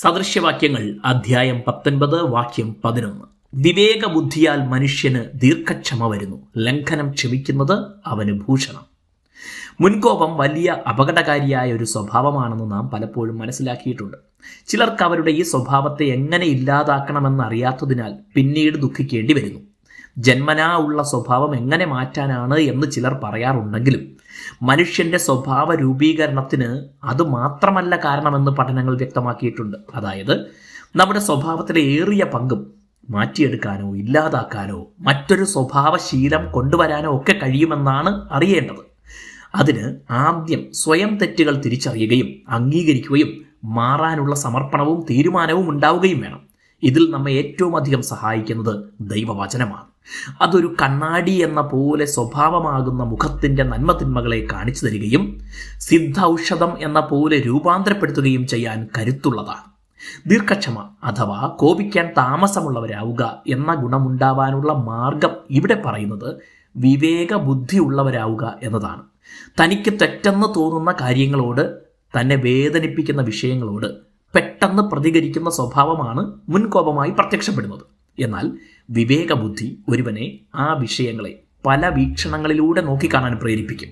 സദൃശ്യവാക്യങ്ങൾ അധ്യായം പത്തൊൻപത് വാക്യം പതിനൊന്ന്. വിവേകബുദ്ധിയാൽ മനുഷ്യന് ദീർഘക്ഷമ വരുന്നു. ലംഘനം ക്ഷമിക്കുന്നത് അവന് ഭൂഷണം. മുൻകോപം വലിയ അപകടകാരിയായ ഒരു സ്വഭാവമാണെന്ന് നാം പലപ്പോഴും മനസ്സിലാക്കിയിട്ടുണ്ട്. ചിലർക്ക് അവരുടെ ഈ സ്വഭാവത്തെ എങ്ങനെ ഇല്ലാതാക്കണമെന്ന് അറിയാത്തതിനാൽ പിന്നീട് ദുഃഖിക്കേണ്ടി വരുന്നു. ജന്മനാ ഉള്ള സ്വഭാവം എങ്ങനെ മാറ്റാനാണ് എന്ന് ചിലർ പറയാറുണ്ടെങ്കിലും മനുഷ്യന്റെ സ്വഭാവ രൂപീകരണത്തിന് അത് മാത്രമല്ല കാരണമെന്ന് പഠനങ്ങൾ വ്യക്തമാക്കിയിട്ടുണ്ട്. അതായത് നമ്മുടെ സ്വഭാവത്തിലെ ഏറിയ പങ്കും മാറ്റിയെടുക്കാനോ ഇല്ലാതാക്കാനോ മറ്റൊരു സ്വഭാവശീലം കൊണ്ടുവരാനോ ഒക്കെ കഴിയുമെന്നാണ് അറിയേണ്ടത്. അതിന് ആദ്യം സ്വയം തെറ്റുകൾ തിരിച്ചറിയുകയും അംഗീകരിക്കുകയും മാറാനുള്ള സമർപ്പണവും തീരുമാനവും ഉണ്ടാവുകയും വേണം. ഇതിൽ നമ്മെ ഏറ്റവും അധികം സഹായിക്കുന്നത് ദൈവവചനമാണ്. അതൊരു കണ്ണാടി എന്ന പോലെ സ്വഭാവമാകുന്ന മുഖത്തിന്റെ നന്മതിന്മകളെ കാണിച്ചു തരികയും സിദ്ധ ഔഷധം എന്ന പോലെ രൂപാന്തരപ്പെടുത്തുകയും ചെയ്യാൻ കരുത്തുള്ളതാണ്. ദീർഘക്ഷമ അഥവാ കോപിക്കാൻ താമസമുള്ളവരാവുക എന്ന ഗുണമുണ്ടാവാനുള്ള മാർഗം ഇവിടെ പറയുന്നത് വിവേക ബുദ്ധി ഉള്ളവരാവുക എന്നതാണ്. തനിക്ക് തെറ്റെന്ന് തോന്നുന്ന കാര്യങ്ങളോട് തന്നെ വേദനിപ്പിക്കുന്ന വിഷയങ്ങളോട് പെട്ടെന്ന് പ്രതികരിക്കുന്ന സ്വഭാവമാണ് മുൻകോപമായി പ്രത്യക്ഷപ്പെടുന്നത്. എന്നാൽ വിവേകബുദ്ധി ഒരുവനെ ആ വിഷയങ്ങളെ പല വീക്ഷണങ്ങളിലൂടെ നോക്കിക്കാണാൻ പ്രേരിപ്പിക്കും.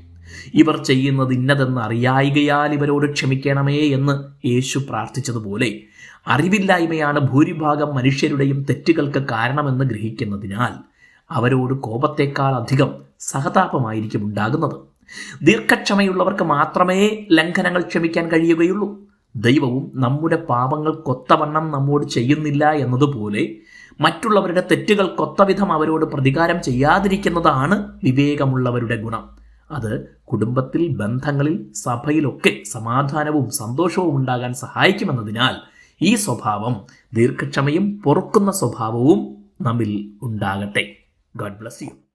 ഇവർ ചെയ്യുന്നത് ഇന്നതെന്ന് അറിയായികയാൽ ഇവരോട് ക്ഷമിക്കണമേ എന്ന് യേശു പ്രാർത്ഥിച്ചതുപോലെ അറിവില്ലായ്മയാണ് ഭൂരിഭാഗം മനുഷ്യരുടെയും തെറ്റുകൾക്ക് കാരണമെന്ന് ഗ്രഹിക്കുന്നതിനാൽ അവരോട് കോപത്തേക്കാൾ അധികം സഹതാപമായിരിക്കും ഉണ്ടാകുന്നത്. ദീർഘക്ഷമയുള്ളവർക്ക് മാത്രമേ ലംഘനങ്ങൾ ക്ഷമിക്കാൻ കഴിയുകയുള്ളൂ. ദൈവവും നമ്മുടെ പാപങ്ങൾ കൊത്തവണ്ണം നമ്മോട് ചെയ്യുന്നില്ല എന്നതുപോലെ മറ്റുള്ളവരുടെ തെറ്റുകൾ കൊത്തവിധം അവരോട് പ്രതികാരം ചെയ്യാതിരിക്കുന്നതാണ് വിവേകമുള്ളവരുടെ ഗുണം. അത് കുടുംബത്തിൽ ബന്ധങ്ങളിൽ സഭയിലൊക്കെ സമാധാനവും സന്തോഷവും ഉണ്ടാകാൻ സഹായിക്കുമെന്നതിനാൽ ഈ സ്വഭാവം ദീർഘക്ഷമയും പൊറുക്കുന്ന സ്വഭാവവും നമ്മിൽ ഉണ്ടാകട്ടെ. God bless you